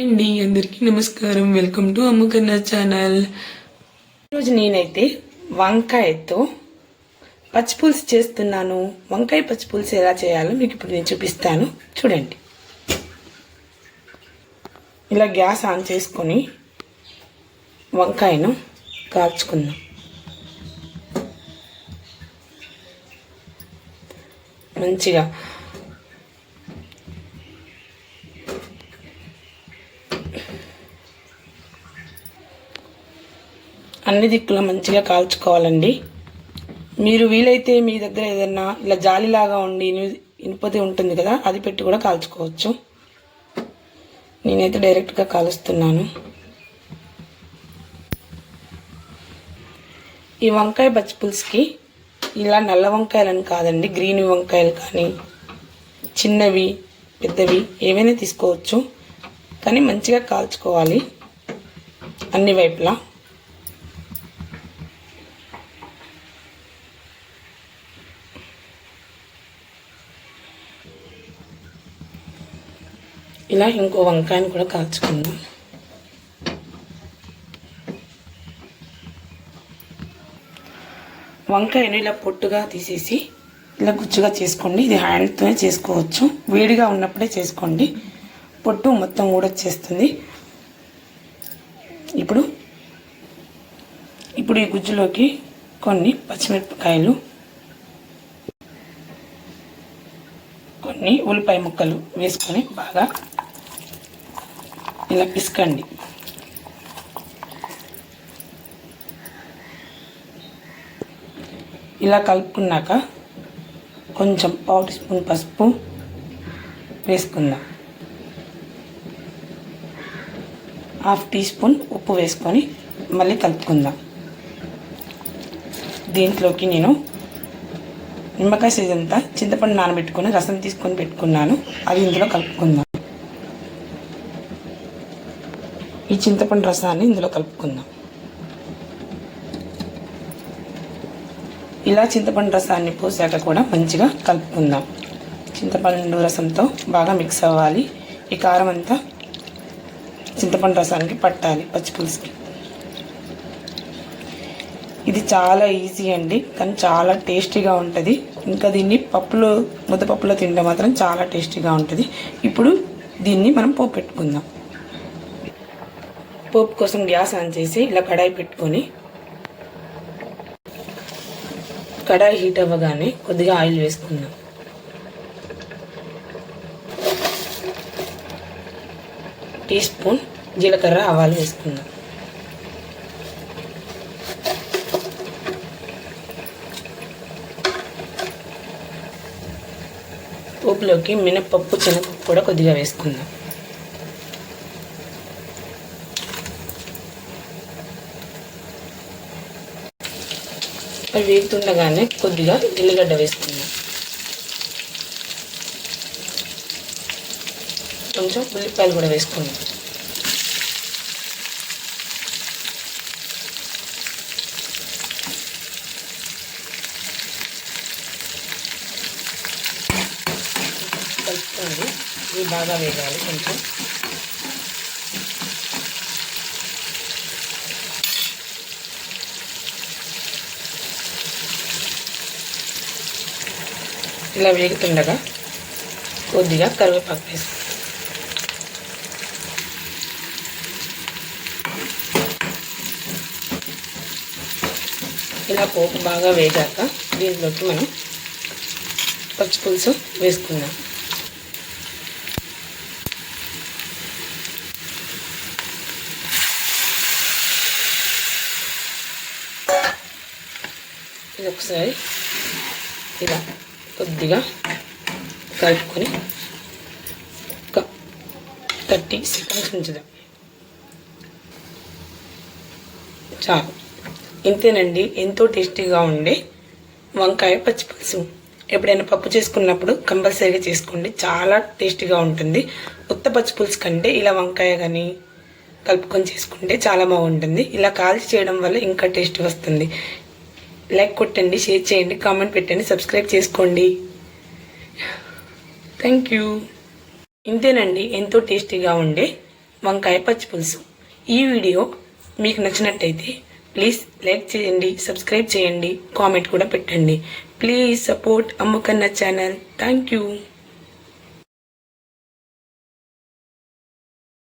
అండి అందరికీ నమస్కారం. వెల్కమ్ టు అమ్మకన్న ఛానల్ ఈరోజు నేనైతే వంకాయతో పచ్చిపులుసు చేస్తున్నాను. వంకాయ పచ్చిపులుసు ఎలా చేయాలో మీకు ఇప్పుడు నేను చూపిస్తాను. చూడండి. ఇలా గ్యాస్ ఆన్ చేసుకొని వంకాయను కాల్చుకుందాం. మంచిగా అన్ని దిక్కులు మంచిగా కాల్చుకోవాలండి. మీరు వీలైతే మీ దగ్గర ఏదన్నా ఇలా జాలిలాగా ఉండి ఇను- ఇనుపది ఉంటుంది కదా అది పెట్టి కూడా కాల్చుకోవచ్చు. నేనైతే డైరెక్ట్గా కాలుస్తున్నాను. ఈ వంకాయ పచ్చిపులుసుకి ఇలా నల్ల వంకాయలని కాదండి గ్రీన్ వంకాయలు కానీ చిన్నవి పెద్దవి ఏవైనా తీసుకోవచ్చు. కానీ మంచిగా కాల్చుకోవాలి అన్ని వైపులా. ఇలా ఇంకో వంకాయని కూడా కాల్చుకుందాం. వంకాయను ఇలా పొట్టుగా తీసేసి ఇలా గుచ్చుగా చేసుకోండి. ఇది హ్యాండ్తోనే చేసుకోవచ్చు. వేడిగా ఉన్నప్పుడే చేసుకోండి. పొట్టు మొత్తం ఊడొచ్చేస్తుంది. ఇప్పుడు ఇప్పుడు ఈ గుజ్జులోకి కొన్ని పచ్చిమిరపకాయలు కొన్ని ఉల్లిపాయ ముక్కలు వేసుకొని బాగా ఇలా పిసకండి. ఇలా కలుపుకున్నాక కొంచెం పావు టీ స్పూన్ పసుపు వేసుకుందాం. హాఫ్ టీ స్పూన్ ఉప్పు వేసుకొని మళ్ళీ కలుపుకుందాం. దీంట్లోకి నేను నిమ్మకాయ సీజంతా అంతా చింతపండు నానబెట్టుకొని రసం తీసుకొని పెట్టుకున్నాను. అది ఇందులో కలుపుకుందాం. ఈ చింతపండు రసాన్ని ఇందులో కలుపుకుందాం. ఇలా చింతపండు రసాన్ని పోసాక కూడా మంచిగా కలుపుకుందాం. చింతపండు రసంతో బాగా మిక్స్ అవ్వాలి. ఈ కారం అంతా చింతపండు రసానికి పట్టాలి పచ్చిపులుసుకి ఇది చాలా ఈజీ అండి కానీ చాలా టేస్టీగా ఉంటుంది. ఇంకా దీన్ని పప్పులో ముద్దపప్పులో తింటే మాత్రం చాలా టేస్టీగా ఉంటుంది. ఇప్పుడు దీన్ని మనం పోపు పెట్టుకుందాం. పోపు కోసం గ్యాస్ ఆన్ చేసి ఇలా కడాయి పెట్టుకొని కడాయి హీట్ అవ్వగానే కొద్దిగా ఆయిల్ వేసుకుందాం. టీ స్పూన్ జీలకర్ర ఆవాలు వేసుకుందాం. పోపులోకి మినపప్పు శనగపప్పు కూడా కొద్దిగా వేసుకుందాం. అవి వేగుతుండగానే కొద్దిగా ఎల్లిగడ్డ వేసుకుందాం కొంచెం ఉల్లిపాయలు కూడా వేసుకుందాం కలుపుకోండి ఇవి బాగా వేగాలి కొంచెం. ఇలా వేగుతుండగా కొద్దిగా కరివేపాకు వేసుకుంటాం ఇలా పోపు బాగా వేగాక దీంట్లోకి మనం పచ్చి పులుసు వేసుకుందాం. ఇది ఒకసారి ఇలా కొద్దిగా కలుపుకొని ఒక థర్టీ సెకండ్స్ ఉంచుదాం. చాలు. ఇంతేనండి ఎంతో టేస్టీగా ఉండే వంకాయ పచ్చి పులుసు. ఎప్పుడైనా పప్పు చేసుకున్నప్పుడు కంపల్సరీగా చేసుకోండి. చాలా టేస్టీగా ఉంటుంది. ఉత్త పచ్చి పులుసు కంటే ఇలా వంకాయ కానీ కలుపుకొని చేసుకుంటే చాలా బాగుంటుంది. ఇలా కాల్చి చేయడం వల్ల ఇంకా టేస్ట్ వస్తుంది. లైక్ కొట్టండి షేర్ చేయండి కామెంట్ పెట్టండి సబ్స్క్రైబ్ చేసుకోండి. థ్యాంక్ యూ ఇంతేనండి ఎంతో టేస్టీగా ఉండే వంకాయ పచ్చి పులుసు. ఈ వీడియో మీకు నచ్చినట్టయితే ప్లీజ్ లైక్ చేయండి సబ్స్క్రైబ్ చేయండి కామెంట్ కూడా పెట్టండి. Please support Ammakanna channel thank you